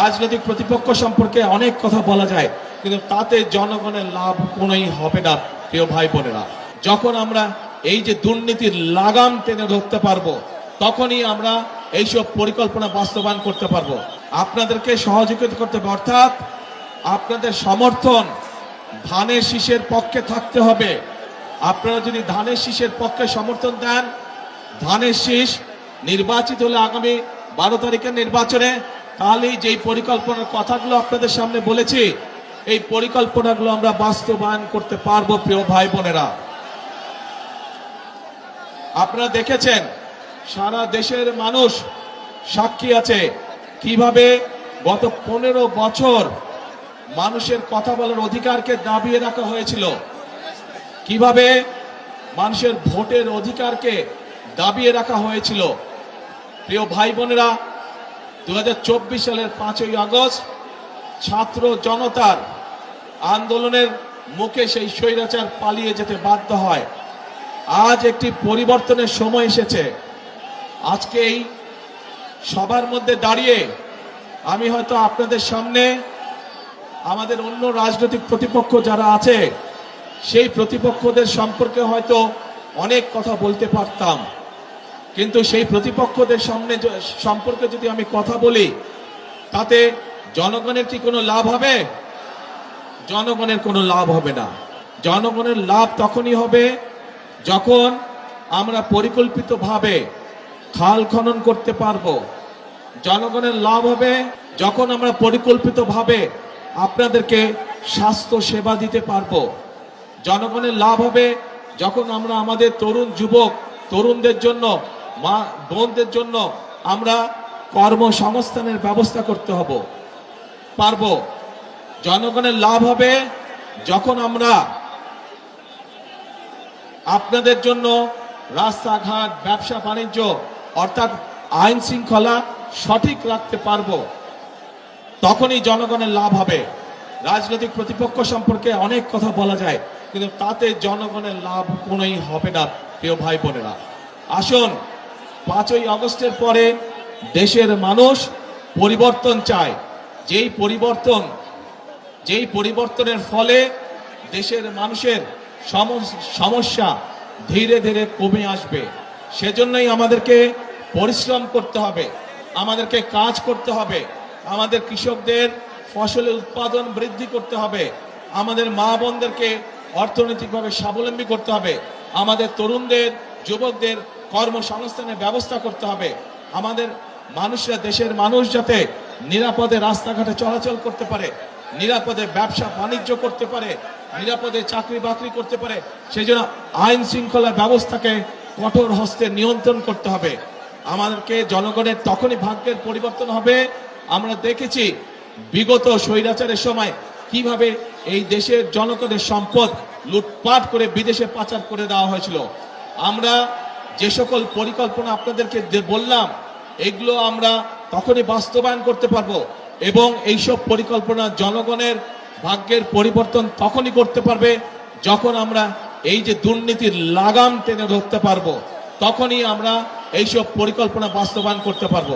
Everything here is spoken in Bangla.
রাজনৈতিক প্রতিপক্ষ সম্পর্কে অনেক কথা বলা যায়, কিন্তু তাতে জনগণের লাভ কোনোই হবে না, প্রিয় ভাই বোনেরা। যখন আমরা এই যে দুর্নীতির লাগাম টেনে ধরতে পারব, তখনই আমরা এইসব পরিকল্পনা বাস্তবায়ন করতে পারব। আপনাদেরকে সহযোগিতা করতে হবে, অর্থাৎ আপনাদের সমর্থন ধানের শীষের পক্ষে থাকতে হবে। আপনারা যদি ধানের শীষের পক্ষে সমর্থন দেন, ধানের শীষ নির্বাচিত হলে আগামী বারো তারিখের নির্বাচনে তাহলেই যেই পরিকল্পনার কথাগুলো আপনাদের সামনে বলেছি, এই পরিকল্পনাগুলো আমরা বাস্তবায়ন করতে পারব, প্রিয় ভাই বোনেরা। আপনারা দেখেছেন, সারা দেশের মানুষ সাক্ষী আছে কীভাবে গত পনেরো বছর মানুষের কথা বলার অধিকারকে দাবিয়ে রাখা হয়েছিল। কীভাবে মানুষের ভোটের অধিকারকে দাবিয়ে রাখা হয়েছিল। প্রিয় ভাই বোনেরা দু হাজার চব্বিশ সালের পাঁচই আগস্ট ছাত্র জনতার আন্দোলনের মুখে সেই স্বৈরাচার পালিয়ে যেতে বাধ্য হয়। আজ একটি পরিবর্তনের সময় এসেছে। আজকে এই সবার মধ্যে দাঁড়িয়ে আমি হয়তো আপনাদের সামনে আমাদের অন্য রাজনৈতিক প্রতিপক্ষ যারা আছে, সেই প্রতিপক্ষদের সম্পর্কে হয়তো অনেক কথা বলতে পারতাম। কিন্তু সেই প্রতিপক্ষদের সামনে সম্পর্কে যদি আমি কথা বলি, তাতে জনগণের কি কোনো লাভ হবে? জনগণের কোনো লাভ হবে না। জনগণের লাভ তখনই হবে যখন আমরা পরিকল্পিতভাবে খাল খনন করতে পারব। জনগণের লাভ হবে যখন আমরা পরিকল্পিতভাবে আপনাদেরকে স্বাস্থ্য সেবা দিতে পারব। জনগণের লাভ হবে যখন আমরা আমাদের তরুণ যুবক, তরুণদের জন্য মা বোনদের জন্য আমরা কর্মসংস্থানের ব্যবস্থা করতে হব। পারব। জনগণের লাভ হবে যখন আমরা আপনাদের জন্য রাস্তাঘাট, ব্যবসা, বাণিজ্য অর্থাৎ আইন শৃঙ্খলা সঠিক রাখতে পারব। তখনই জনগণের লাভ হবে। রাজনৈতিক প্রতিপক্ষ সম্পর্কে অনেক কথা বলা যায়, কিন্তু তাতে জনগণের লাভ কোনোই হবে না, প্রিয় ভাই বোনেরা আসুন পাঁচই আগস্টের পরে দেশের মানুষ পরিবর্তন চায়। যেই পরিবর্তন, যেই পরিবর্তনের ফলে দেশের মানুষের সম- সমস্যা ধীরে ধীরে কমে আসবে। সেজন্যই আমাদেরকে পরিশ্রম করতে হবে, আমাদেরকে কাজ করতে হবে, আমাদের কৃষকদের ফসলের উৎপাদন বৃদ্ধি করতে হবে, আমাদের মা বোনদেরকে অর্থনৈতিকভাবে স্বাবলম্বী করতে হবে, আমাদের তরুণদের, যুবকদের কর্মসংস্থানের ব্যবস্থা করতে হবে। আমাদের মানুষরা, দেশের মানুষ যাতে নিরাপদে রাস্তাঘাটে চলাচল করতে পারে, নিরাপদে ব্যবসা বাণিজ্য করতে পারে, নিরাপদে চাকরি বাকরি করতে পারে সেই জন্য আইন শৃঙ্খলা ব্যবস্থাকে কঠোর হস্তে নিয়ন্ত্রণ করতে হবে। আমাদেরকে জনগণের তখনই ভাগ্যের পরিবর্তন হবে। আমরা দেখেছি বিগত স্বৈরাচারের সময় কীভাবে এই দেশের জনগণের সম্পদ লুটপাট করে বিদেশে পাচার করে দেওয়া হয়েছিল। আমরা যে সকল পরিকল্পনা আপনাদেরকে বললাম, এগুলো আমরা তখনই বাস্তবায়ন করতে পারব এবং এইসব পরিকল্পনা জনগণের ভাগ্যের পরিবর্তন তখনই করতে পারবে যখন আমরা এই যে দুর্নীতির লাগাম টেনে ধরতে পারব, তখনই আমরা এইসব পরিকল্পনা বাস্তবায়ন করতে পারব।